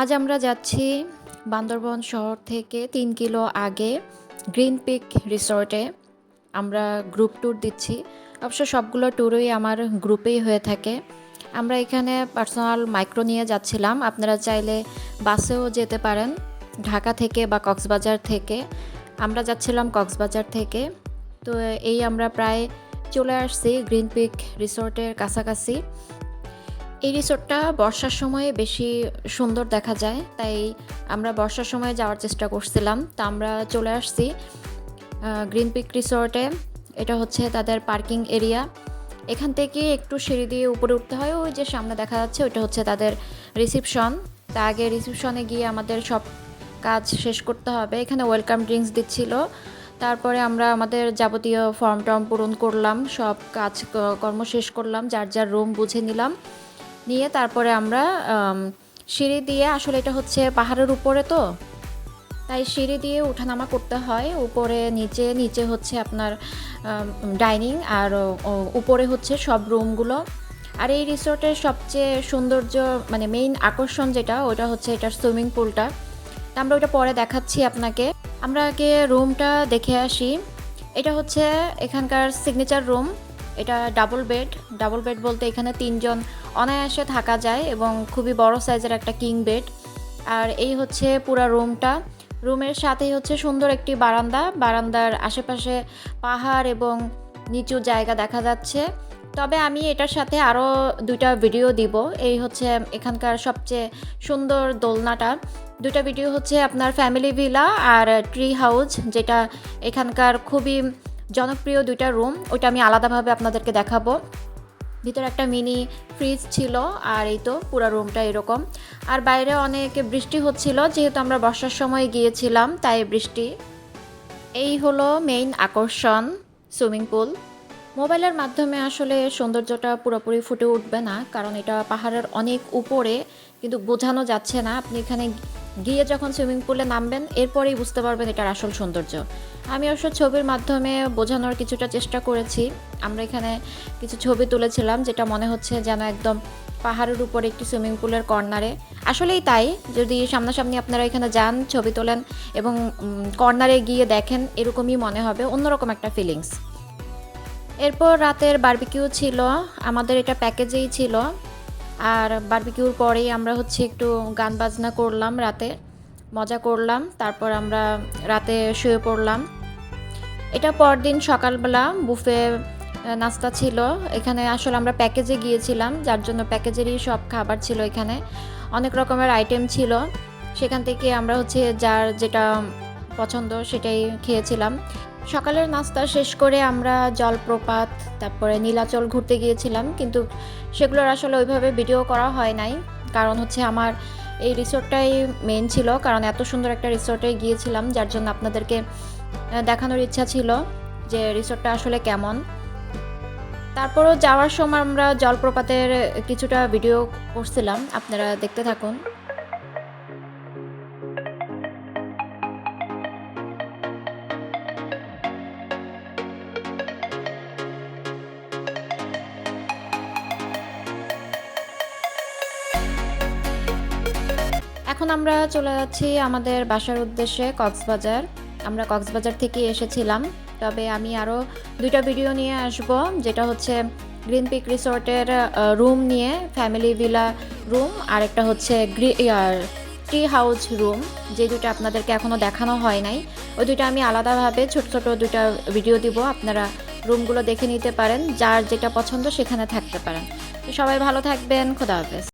আজ আমরা যাচ্ছি বান্দরবন শহর থেকে তিন কিলো আগে গ্রিন পিক রিসর্টে। আমরা গ্রুপ ট্যুর দিচ্ছি। অবশ্য সবগুলো ট্যুরই আমার গ্রুপেই হয়ে থাকে। আমরা এখানে পার্সোনাল মাইক্রো নিয়ে যাচ্ছিলাম। আপনারা চাইলে বাসেও যেতে পারেন। ঢাকা থেকে বা কক্সবাজার থেকে। আমরা যাচ্ছিলাম কক্সবাজার থেকে। তো এই আমরা প্রায় চলে আসছি গ্রিন পিক রিসর্টের কাছাকাছি। এই রিসোর্টটা বর্ষার সময়ে বেশি সুন্দর দেখা যায়, তাই আমরা বর্ষার সময় যাওয়ার চেষ্টা করছিলাম। তা আমরা চলে আসছি গ্রিন পিক রিসোর্টে। এটা হচ্ছে তাদের পার্কিং এরিয়া। এখান থেকে একটু সিঁড়ি দিয়ে উপরে উঠতে হয়, ওই যে সামনে দেখা যাচ্ছে, ওইটা হচ্ছে তাদের রিসিপশন। তা আগে রিসিপশনে গিয়ে আমাদের সব কাজ শেষ করতে হবে। এখানে ওয়েলকাম ড্রিঙ্কস দিচ্ছিল। তারপরে আমরা আমাদের যাবতীয় ফর্ম টর্ম পূরণ করলাম, সব কাজ কর্ম শেষ করলাম, যার যার রুম বুঝে নিলাম। নিয়ে তারপরে আমরা সিঁড়ি দিয়ে, আসলে এটা হচ্ছে পাহাড়ের উপরে তো, তাই সিঁড়ি দিয়ে উঠানামা করতে হয়। উপরে, নিচে নিচে হচ্ছে আপনার ডাইনিং আর উপরে হচ্ছে সব রুমগুলো। আর এই রিসোর্টের সবচেয়ে সৌন্দর্য মানে মেইন আকর্ষণ যেটা, ওটা হচ্ছে এটার সুইমিং পুলটা। তা আমরা ওটা পরে দেখাচ্ছি আপনাকে। আমরা আগে রুমটা দেখে আসি। এটা হচ্ছে এখানকার সিগনেচার রুম। এটা ডাবল বেড ডাবল বেড বলতে এখানে তিনজন অনায়াসে থাকা যায় এবং খুবই বড় সাইজের একটা কিং বেড আর এই হচ্ছে পুরো রুমটা রুমের সাথেই হচ্ছে সুন্দর একটি বারান্দা। বারান্দার আশেপাশে পাহাড় এবং নিচু জায়গা দেখা যাচ্ছে। তবে আমি এটার সাথে আরও দুইটা ভিডিও দিব। এই হচ্ছে এখানকার সবচেয়ে সুন্দর দোলনাটা। দুটা ভিডিও হচ্ছে আপনার ফ্যামিলি ভিলা আর ট্রি হাউস যেটা এখানকার খুবই জনপ্রিয় দুইটা রুম, ওইটা আমি আলাদাভাবে আপনাদেরকে দেখাবো। ভিতরে একটা মিনি ফ্রিজ ছিল, আর এই তো পুরো রুমটা এরকম। আর বাইরে অনেক বৃষ্টি হচ্ছিল, যেহেতু আমরা বর্ষার সময় গিয়েছিলাম, তাই বৃষ্টি। এই হলো মেইন আকর্ষণ সুইমিং পুল মোবাইলের মাধ্যমে আসলে সৌন্দর্যটা পুরোপুরি ফুটে উঠবে না, কারণ এটা পাহাড়ের অনেক উপরে, কিন্তু বোঝানো যাচ্ছে না। আপনি এখানে গিয়ে যখন সুইমিং পুলে নামবেন, এরপরেই বুঝতে পারবেন এটার আসল সৌন্দর্য। আমি অবশ্য ছবির মাধ্যমে বোঝানোর কিছুটা চেষ্টা করেছি। আমরা এখানে কিছু ছবি তুলেছিলাম, যেটা মনে হচ্ছে যেন একদম পাহাড়ের উপরে একটি সুইমিং পুলের কর্নারে। আসলেই তাই, যদি সামনাসামনি আপনারা এখানে যান, ছবি তোলেন এবং কর্নারে গিয়ে দেখেন, এরকমই মনে হবে, অন্যরকম একটা ফিলিংস এরপর রাতের বারবিকিউ ছিল, আমাদের এটা প্যাকেজেই ছিল। আর বারবিকিউর পরেই আমরা হচ্ছে একটু গান বাজনা করলাম রাতে। মজা করলাম, তারপর আমরা রাতে শুয়ে পড়লাম। এটা পরদিন সকালবেলা বুফে নাস্তা ছিল। এখানে আসলে আমরা প্যাকেজে গিয়েছিলাম, যার জন্য প্যাকেজেরই সব খাবার ছিল এখানে। অনেক রকমের আইটেম ছিল। সেখান থেকে আমরা হচ্ছে যার যেটা পছন্দ সেটাই খেয়েছিলাম। সকালের নাস্তা শেষ করে আমরা জলপ্রপাত, তারপরে নীলাচল ঘুরতে গিয়েছিলাম, কিন্তু সেগুলোর আসলে ওইভাবে ভিডিও করা হয় নাই। কারণ হচ্ছে আমার এই রিসোর্টটাই মেন ছিল, কারণ এত সুন্দর একটা রিসোর্টে গিয়েছিলাম, যার জন্য আপনাদেরকে দেখানোর ইচ্ছা ছিল যে রিসোর্টটা আসলে কেমন। তারপরও যাওয়ার সময় আমরা জলপ্রপাতের কিছুটা ভিডিও করছিলাম, আপনারা দেখতে থাকুন। এখন আমরা চলে যাচ্ছি আমাদের বাসার উদ্দেশ্যে কক্সবাজার। আমরা কক্সবাজার থেকে এসেছিলাম, তবে আমি আরও দুইটা ভিডিও নিয়ে আসব, যেটা হচ্ছে গ্রিন পিক রিসোর্টের রুম নিয়ে ফ্যামিলি ভিলা রুম আর একটা হচ্ছে ট্রি হাউস রুম যে দুটো আপনাদেরকে এখনও দেখানো হয় নাই। ওই দুটো আমি আলাদাভাবে ছোট ছোট দুটা ভিডিও দিব, আপনারা রুমগুলো দেখে নিতে পারেন, যার যেটা পছন্দ সেখানে থাকতে পারেন। সবাই ভালো থাকবেন, খোদা হাফেজ।